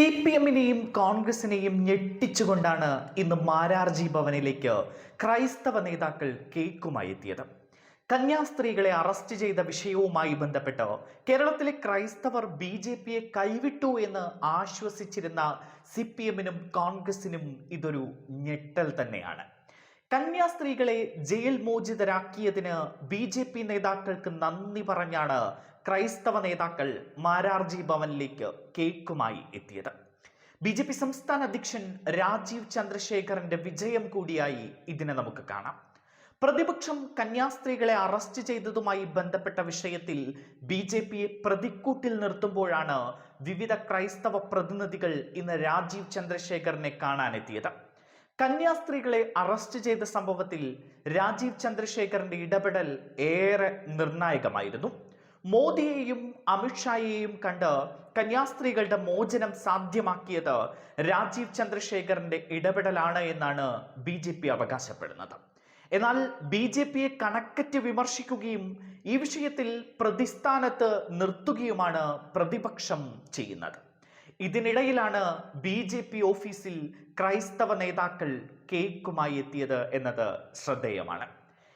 C P എമ്മിനെയും കോൺഗ്രസിനെയും ഞെട്ടിച്ചുകൊണ്ടാണ് ഇന്ന് മാരാർജി ഭവനിലേക്ക് ക്രൈസ്തവ നേതാക്കൾ കേക്കുമായി എത്തിയത്. കന്യാസ്ത്രീകളെ അറസ്റ്റ് ചെയ്ത വിഷയവുമായി ബന്ധപ്പെട്ട് കേരളത്തിലെ ക്രൈസ്തവർ ബി ജെ പിയെ കൈവിട്ടു എന്ന് ആശ്വസിച്ചിരുന്ന സി പി എമ്മിനും കോൺഗ്രസിനും ഇതൊരു ഞെട്ടൽ തന്നെയാണ്. കന്യാസ്ത്രീകളെ ജയിൽ മോചിതരാക്കിയതിന് ബി ജെ പി നേതാക്കൾക്ക് നന്ദി പറഞ്ഞാണ് ക്രൈസ്തവ നേതാക്കൾ മാരാർജി ഭവനിലേക്ക് കേക്കുമായി എത്തിയത്. ബി ജെ പി സംസ്ഥാന അധ്യക്ഷൻ രാജീവ് ചന്ദ്രശേഖറിന്റെ വിജയം കൂടിയായി ഇതിനെ നമുക്ക് കാണാം. പ്രതിപക്ഷം കന്യാസ്ത്രീകളെ അറസ്റ്റ് ചെയ്തതുമായി ബന്ധപ്പെട്ട വിഷയത്തിൽ ബി ജെ പിയെ പ്രതിക്കൂട്ടിൽ നിർത്തുമ്പോഴാണ് വിവിധ ക്രൈസ്തവ പ്രതിനിധികൾ ഇന്ന് രാജീവ് ചന്ദ്രശേഖറിനെ കാണാനെത്തിയത്. കന്യാസ്ത്രീകളെ അറസ്റ്റ് ചെയ്ത സംഭവത്തിൽ രാജീവ് ചന്ദ്രശേഖറിന്റെ ഇടപെടൽ ഏറെ നിർണായകമായിരുന്നു. മോദിയെയും അമിത്ഷായെയും കണ്ട് കന്യാസ്ത്രീകളുടെ മോചനം സാധ്യമാക്കിയത് രാജീവ് ചന്ദ്രശേഖറിന്റെ ഇടപെടലാണ് എന്നാണ് ബി ജെ പി അവകാശപ്പെടുന്നത്. എന്നാൽ ബി ജെ പിയെ കണക്കറ്റ് വിമർശിക്കുകയും ഈ വിഷയത്തിൽ പ്രതിസ്ഥാനത്ത് നിർത്തുകയുമാണ് പ്രതിപക്ഷം ചെയ്യുന്നത്. ഇതിനിടയിലാണ് ബി ജെ പി ഓഫീസിൽ ക്രൈസ്തവ നേതാക്കൾ കേക്കുമായി എത്തിയത് എന്നത് ശ്രദ്ധേയമാണ്.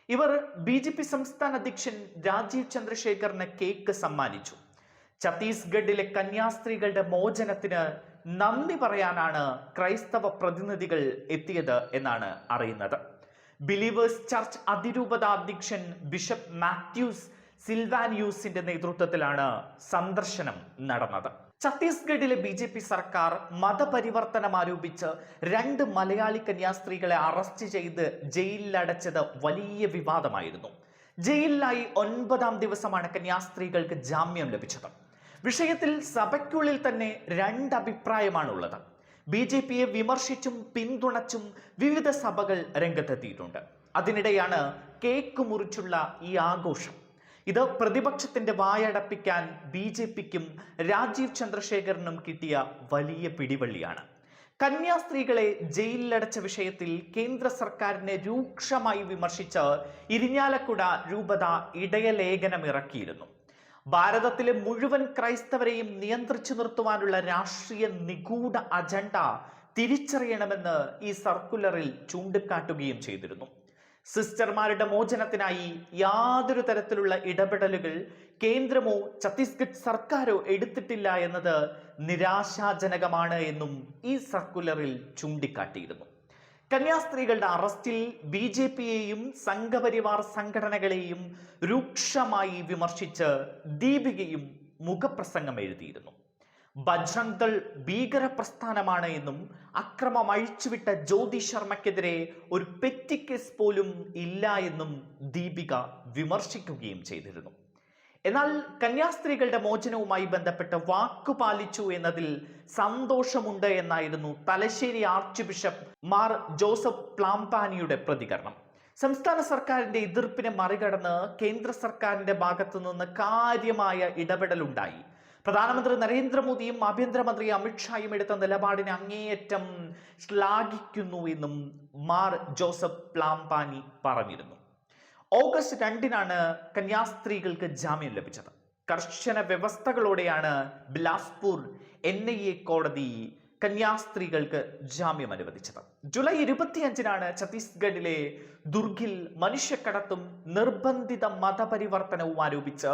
ഇവർ ബി ജെ പി സംസ്ഥാന അധ്യക്ഷൻ രാജീവ് ചന്ദ്രശേഖറിന് കേക്ക് സമ്മാനിച്ചു. ഛത്തീസ്ഗഡിലെ കന്യാസ്ത്രീകളുടെ മോചനത്തിന് നന്ദി പറയാനാണ് ക്രൈസ്തവ പ്രതിനിധികൾ എത്തിയത് എന്നാണ് അറിയുന്നത്. ബിലീവേഴ്സ് ചർച്ച് അതിരൂപത അധ്യക്ഷൻ ബിഷപ്പ് മാത്യൂസ് സിൽവാനിയൂസിന്റെ നേതൃത്വത്തിലാണ് സന്ദർശനം നടന്നത്. ഛത്തീസ്ഗഡിലെ ബി ജെ പി സർക്കാർ മതപരിവർത്തനം ആരോപിച്ച് രണ്ട് മലയാളി കന്യാസ്ത്രീകളെ അറസ്റ്റ് ചെയ്ത് ജയിലിലടച്ചത് വലിയ വിവാദമായിരുന്നു. ജയിലിലായി ഒൻപതാം ദിവസമാണ് കന്യാസ്ത്രീകൾക്ക് ജാമ്യം ലഭിച്ചത്. വിഷയത്തിൽ സഭയ്ക്കുള്ളിൽ തന്നെ രണ്ട് അഭിപ്രായമാണുള്ളത്. ബി ജെ പിയെ വിമർശിച്ചും പിന്തുണച്ചും വിവിധ സഭകൾ രംഗത്തെത്തിയിട്ടുണ്ട്. അതിനിടെയാണ് കേക്ക് മുറിച്ചുള്ള ഈ ആഘോഷം. ഇത് പ്രതിപക്ഷത്തിന്റെ വായടപ്പിക്കാൻ ബി ജെ പിക്കും രാജീവ് ചന്ദ്രശേഖരനും കിട്ടിയ വലിയ പിടിവള്ളിയാണ്. കന്യാസ്ത്രീകളെ ജയിലിലടച്ച വിഷയത്തിൽ കേന്ദ്ര സർക്കാരിനെ രൂക്ഷമായി വിമർശിച്ച് ഇരിഞ്ഞാലക്കുട രൂപത ഇടയലേഖനം ഇറക്കിയിരുന്നു. ഭാരതത്തിലെ മുഴുവൻ ക്രൈസ്തവരെയും നിയന്ത്രിച്ചു നിർത്തുവാനുള്ള രാഷ്ട്രീയ നിഗൂഢ അജണ്ട തിരിച്ചറിയണമെന്ന് ഈ സർക്കുലറിൽ ചൂണ്ടിക്കാട്ടുകയും ചെയ്തിരുന്നു. സിസ്റ്റർമാരുടെ മോചനത്തിനായി യാതൊരു തരത്തിലുള്ള ഇടപെടലുകൾ കേന്ദ്രമോ ഛത്തീസ്ഗഡ് സർക്കാരോ എടുത്തിട്ടില്ല എന്നത് നിരാശാജനകമാണ് എന്നും ഈ സർക്കുലറിൽ ചൂണ്ടിക്കാട്ടിയിരുന്നു. കന്യാസ്ത്രീകളുടെ അറസ്റ്റിൽ ബി ജെ പിയെയും സംഘപരിവാർ സംഘടനകളെയും രൂക്ഷമായി വിമർശിച്ച് ദീപികയും മുഖപ്രസംഗം എഴുതിയിരുന്നു. ബജ്രംഗ് ഭീകര പ്രസ്ഥാനമാണ് എന്നും അക്രമം അഴിച്ചുവിട്ട ജ്യോതി ശർമ്മക്കെതിരെ ഒരു പെറ്റി കേസ് പോലും ഇല്ല എന്നും ദീപിക വിമർശിക്കുകയും ചെയ്തിരുന്നു. എന്നാൽ കന്യാസ്ത്രീകളുടെ മോചനവുമായി ബന്ധപ്പെട്ട് വാക്കു പാലിച്ചു എന്നതിൽ സന്തോഷമുണ്ട് എന്നായിരുന്നു Thalassery archbishop Mar Joseph പ്ലാംപാനിയുടെ പ്രതികരണം. സംസ്ഥാന സർക്കാരിന്റെ എതിർപ്പിനെ മറികടന്ന് കേന്ദ്ര സർക്കാരിന്റെ ഭാഗത്തു നിന്ന് കാര്യമായ ഇടപെടലുണ്ടായി. പ്രധാനമന്ത്രി നരേന്ദ്രമോദിയും ആഭ്യന്തരമന്ത്രി അമിത്ഷായും എടുത്ത നിലപാടിനെ അങ്ങേയറ്റം ശ്ലാഘിക്കുന്നു എന്നും മാർ ജോസഫ് പ്ലാംപാനി പറഞ്ഞിരുന്നു. ഓഗസ്റ്റ് രണ്ടിനാണ് കന്യാസ്ത്രീകൾക്ക് ജാമ്യം ലഭിച്ചത്. കർശന വ്യവസ്ഥകളോടെയാണ് ബിലാസ്പൂർ എൻ കോടതി കന്യാസ്ത്രീകൾക്ക് ജാമ്യം അനുവദിച്ചത്. ജൂലൈ ഇരുപത്തിയഞ്ചിനാണ് ഛത്തീസ്ഗഡിലെ ദുർഗിൽ മനുഷ്യക്കടത്തും നിർബന്ധിത മതപരിവർത്തനവും ആരോപിച്ച്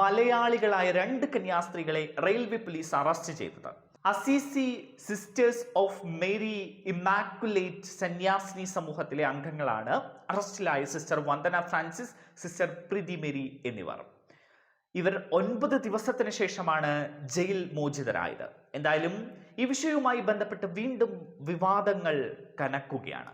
മലയാളികളായ രണ്ട് കന്യാസ്ത്രീകളെ റെയിൽവേ പോലീസ് അറസ്റ്റ് ചെയ്തത്. Assisi sisters of Mary Immaculate സന്യാസിനി സമൂഹത്തിലെ അംഗങ്ങളാണ്. അറസ്റ്റിലായ sister Vandana Francis sister Preethi Mary എന്നിവർ. ഇവർ ഒൻപത് ദിവസത്തിന് ശേഷമാണ് ജയിൽ മോചിതരായത്. എന്തായാലും ഈ വിഷയവുമായി ബന്ധപ്പെട്ട് വീണ്ടും വിവാദങ്ങൾ കനക്കുകയാണ്.